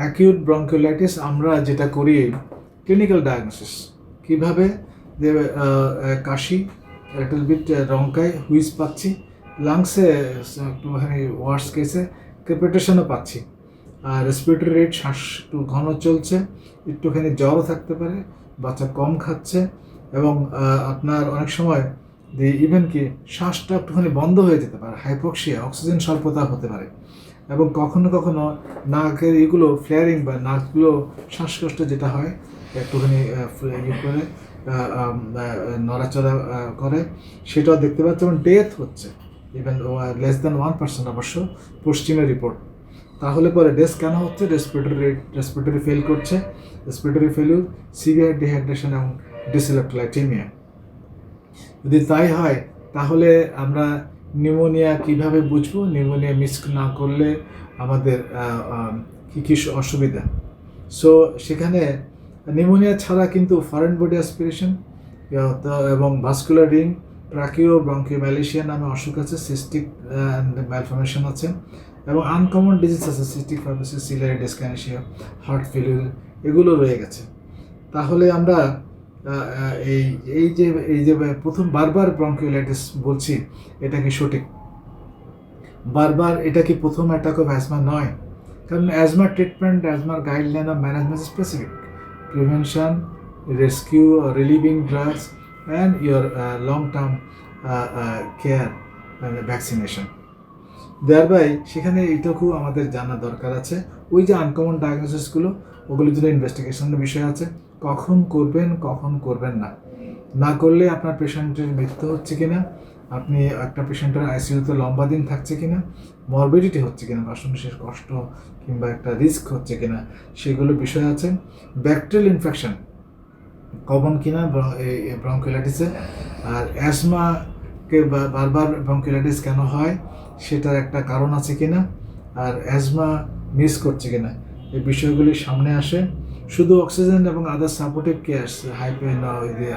Acute bronchiolitis আমরা যেটা করি ক্লিনিক্যাল ডায়াগনোসিস কীভাবে? যে কাশি লিটল বিট রঙ্কায় হুইজ পাচ্ছি লাংসে একটুখানি ওয়ার্স কেসে ক্রেপিটেশনও পাচ্ছি। আর রেসপিরেটরি রেট শ্বাস একটু ঘন চলছে, একটুখানি জ্বরও থাকতে পারে, বাচ্চা কম খাচ্ছে এবং আপনার অনেক সময় যে ইভেন কি শ্বাসটা একটুখানি বন্ধ হয়ে যেতে পারে হাইপক্সিয়া অক্সিজেন স্বল্পতা হতে পারে। এবং কখনো কখনো নাকের এগুলো ফ্লেয়ারিং বা নাকগুলো শ্বাসকষ্ট যেটা হয়, একটুখানি ইয়ে করে নড়াচড়া করে, সেটাও দেখতে পাচ্ছি এবং ডেথ হচ্ছে। Even less than one percent অবশ্য পশ্চিমের রিপোর্ট তাহলে পরে ডেস কেন হচ্ছে? রেসপিরেটরি রেসপিরেটরি ফেল করছে। রেসপিরেটরি ফেলিউর সিভিয়ার ডিহাইড্রেশন এবং ডিসিলেক্ট্রাইটেমিয়া যদি তাই হয়, তাহলে আমরা নিউমোনিয়া কীভাবে বুঝব? নিউমোনিয়া মিস না করলে আমাদের কী কী অসুবিধা? সো সেখানে নিউমোনিয়া ছাড়া কিন্তু ফরেন বডি অ্যাসপিরেশন এবং ভাস্কুলার রিং ট্রাকিও ম্যালেশিয়া নামে অসুখ আছে সিস্টিক ম্যালফরমেশন আছে এবং আনকমন ডিজিজ আছে cystic fibrosis ciliary dyskinesia heart failure এগুলো রয়ে গেছে। তাহলে আমরা এই এই যে এই যে প্রথম বারবার ব্রঙ্কিওলাইটিস বলছি, এটা কি সঠিক? বারবার এটা কি প্রথম অ্যাটাক অফ অ্যাজমা নয়? কারণ asthma treatment অ্যাজমার guideline of management specific prevention rescue relieving drugs and your long term care vaccination thereby সেখানে এইটুকু আমাদের জানা দরকার আছে। ওই যে আনকমন ডায়াগনোসিসগুলো ওগুলোর জন্য ইনভেস্টিগেশনের বিষয় আছে। কখন করবেন কখন করবেন না। না করলে আপনার পেশেন্টের মৃত্যু হচ্ছে কিনা, আপনি একটা পেশেন্টের আইসিইউতে লম্বা দিন থাকছে কি না মরবিডিটি হচ্ছে কি কিনা শ্বাসনিশ্বাস কষ্ট কিংবা একটা রিস্ক হচ্ছে কিনা, সেগুলো বিষয় আছে। ব্যাকটেরিয়াল ইনফেকশন কমন কি কিনা ব্রঙ্কিলাইটিসে আর অ্যাজমাকে বারবার ব্রঙ্কিলাইটিস কেন হয়, সেটার একটা কারণ আছে কিনা, আর অ্যাজমা মিস করছে কিনা, এই বিষয়গুলি সামনে আসে। শুধু অক্সিজেন এবং other supportive cares hype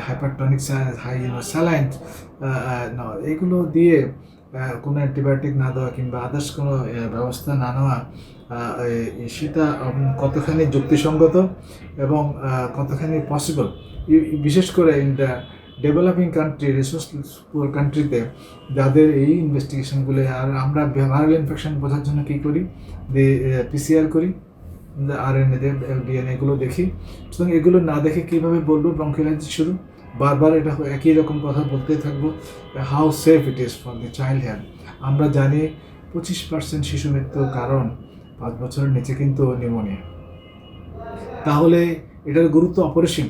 hypertonic high saline এগুলো দিয়ে কোনো অ্যান্টিবায়োটিক না দেওয়া কিংবা আদার্স কোনো ব্যবস্থা না নেওয়া আহ, সেটা কতখানি যুক্তিসঙ্গত এবং কতখানি পসিবল বিশেষ করে in the developing country resource poor কান্ট্রিতে যাদের এই ইনভেস্টিগেশনগুলো আর আমরা ভাইরাল ইনফেকশন বোঝার জন্য কী করি? যে পিসিআর করি আর এন ডিএনএ এগুলো দেখি। সুতরাং এগুলো না দেখে কীভাবে বলব ব্রঙ্কিলাইটিস শুরু? বারবার এটা একই রকম কথা বলতেই থাকব। How safe it is for the child health আমরা জানি পঁচিশ পার্সেন্ট শিশু মৃত্যুর কারণ পাঁচ বছরের নিচে কিন্তু নিউমোনিয়া তাহলে এটার গুরুত্ব অপরিসীম।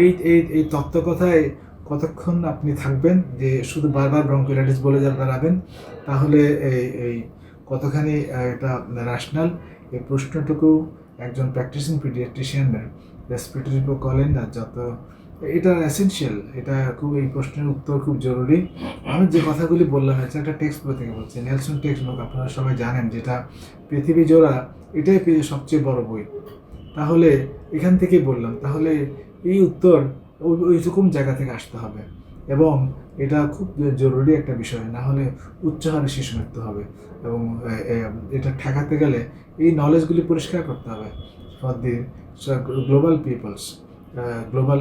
এই এই এই তত্ত্ব কথায় কতক্ষণ আপনি থাকবেন যে শুধু বারবার ব্রঙ্কিলাইটিস বলে যা বেড়াবেন, তাহলে এই এই কতখানি এটা ন্যাশনাল এই প্রশ্নটুকু একজন প্র্যাকটিসিং পিডিয়াট্রিশিয়ানের রেসপিরেটরি না যত এটা এসেনশিয়াল এটা খুব, এই প্রশ্নের উত্তর খুব জরুরি। আমি যে কথাগুলি বললাম, এটা একটা টেক্সট বই থেকে বলছি নেলসন টেক্সট বুক আপনারা সবাই জানেন যেটা পৃথিবী জোড়া, এটাই সবচেয়ে বড় বই। তাহলে এখান থেকেই বললাম, তাহলে এই উত্তর ওই ওইরকম জায়গা থেকে আসতে হবে। এবং এটা খুব জরুরি একটা বিষয়, না হলে উচ্চ হারে শিশু মৃত্যু হবে এবং এটা ঠেকাতে গেলে এই নলেজগুলি পরিষ্কার করতে হবে for the global peoples global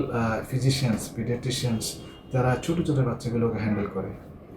physicians paediatricians যারা ছোটো ছোটো বাচ্চাগুলোকে হ্যান্ডেল করে।